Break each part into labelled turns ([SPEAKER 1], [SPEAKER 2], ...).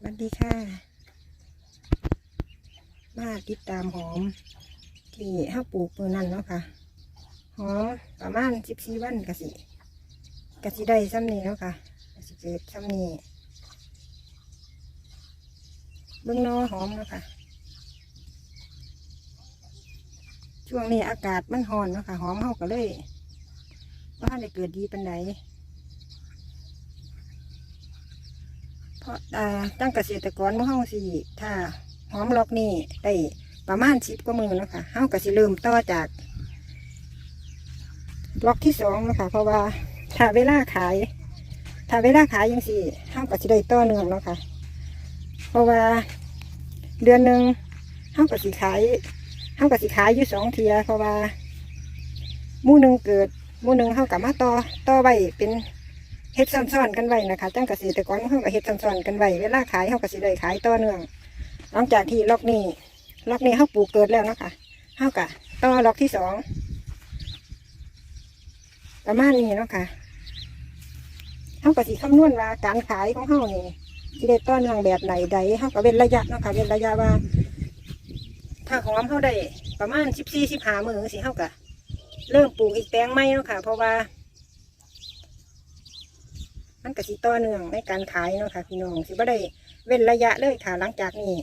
[SPEAKER 1] สวัสดีค่ะ มาติดตามหอม ที่ห้าปลูกเมื่อนั้นเนาะค่ะ หอมประมาณสิบสี่วันกะสิกะสิได้ซ้ำนี้เนาะค่ะกะสิเกิดซ้ำนี้เบื้องนอหอมเนาะค่ะ ช่วงนี้อากาศมันร้อนเนาะค่ะ หอมเฮาก็เลยว่าได้เกิดดีปันได เพราะ อ่าตั้งเกษตรกรเมื่อเฮาสิถ้าหอมล็อกนี่ได้ประมาณสิบกว่ามือแล้วค่ะเฮาก็สิเริ่มต่อจากล็อกที่สองนะคะเพราะว่าถ้าเวลาขาย ถ้าเวลาขายยังสี่เฮาก็สิได้ต่อเนื่องเนาะค่ะ เพราะว่าเดือนหนึ่งเฮาก็สิขายเฮาก็สิขายอยู่สองเทียเพราะว่ามู่หนึ่งเกิดมู่หนึ่งเฮากับมาต่อต่อไว้เป็น เฮ็ดซ้อนๆกันไว้นะคะจังเกษตรกรเขาก็เฮ็ดซ้อนๆกันไว้เวลาขายเขาก็สิได้ขายต่อเนื่องหลังจากที่ล็อกนี้ล็อกนี้เขาปลูกเกิดแล้วนะคะเขาก็ต่อล็อกที่สองประมาณนี้เนาะค่ะเขาก็สิคำนวณว่าการขายของเขานี่สิได้ต่อเนื่องแบบไหนใดเขาก็เป็นระยะเนาะค่ะเป็นระยะว่า ถ้าหอมเขาได้ประมาณสิบสี่สิบห้ามือสิเขาก็เริ่มปลูกอีกแปลงใหม่เนาะค่ะเพราะว่า มันก็สิต่อเนื่องในการขายเนาะค่ะพี่น้องสิบ่ได้เว้นระยะเลยค่ะหลังจากนี้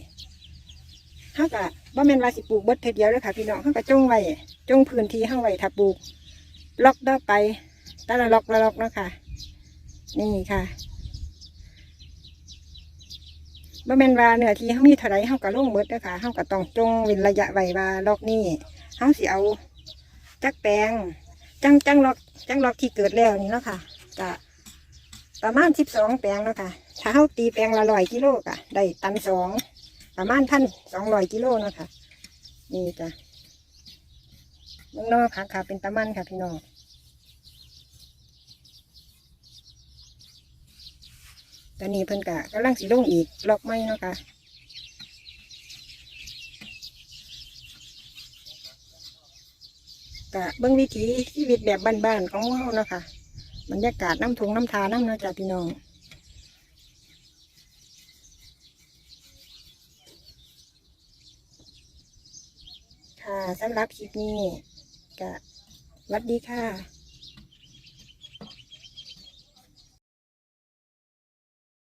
[SPEAKER 1] เฮาก็บ่แม่นว่าสิปลูกเบิดเทเดียวเลยค่ะพี่น้องเฮาก็จงไว้จงพื้นที่เฮาไว้ถ้าปลูก ล็อกต่อไปแต่ละล็อกละล็อกเนาะค่ะ นี่ค่ะบ่แม่นว่าเนื้อที่เฮามีเท่าไรเฮาก็ลงเบิดเด้อค่ะเฮาก็ต้องจงเว้นระยะไว้ว่าล็อกนี้เฮาสิเอาจักแปลงจังจังล็อกจังล็อกที่เกิดแล้วนี่เนาะค่ะก็ ประมาณสิบสองแปลงเนาะค่ะ ถ้าเขาตีแปลงละร้อยกิโลกะได้ตันสอง ประมาณพันสองร้อยกิโลเนาะค่ะ นี่จ้ะเมืองนอกค่ะค่ะ เป็นตะมันค่ะพี่น้องตอนนี้เพิ่นกะกำลังสีลงอีกล็อกไม้เนาะค่ะกะเบื้องวิถีชีวิตแบบบ้านๆของเราเนาะค่ะ บรรยากาศน้ำทงน้ำทาน้ำเนาะจ้ะพี่น้องค่ะสำหรับคลิปนี้ก็สวัสดีค่ะ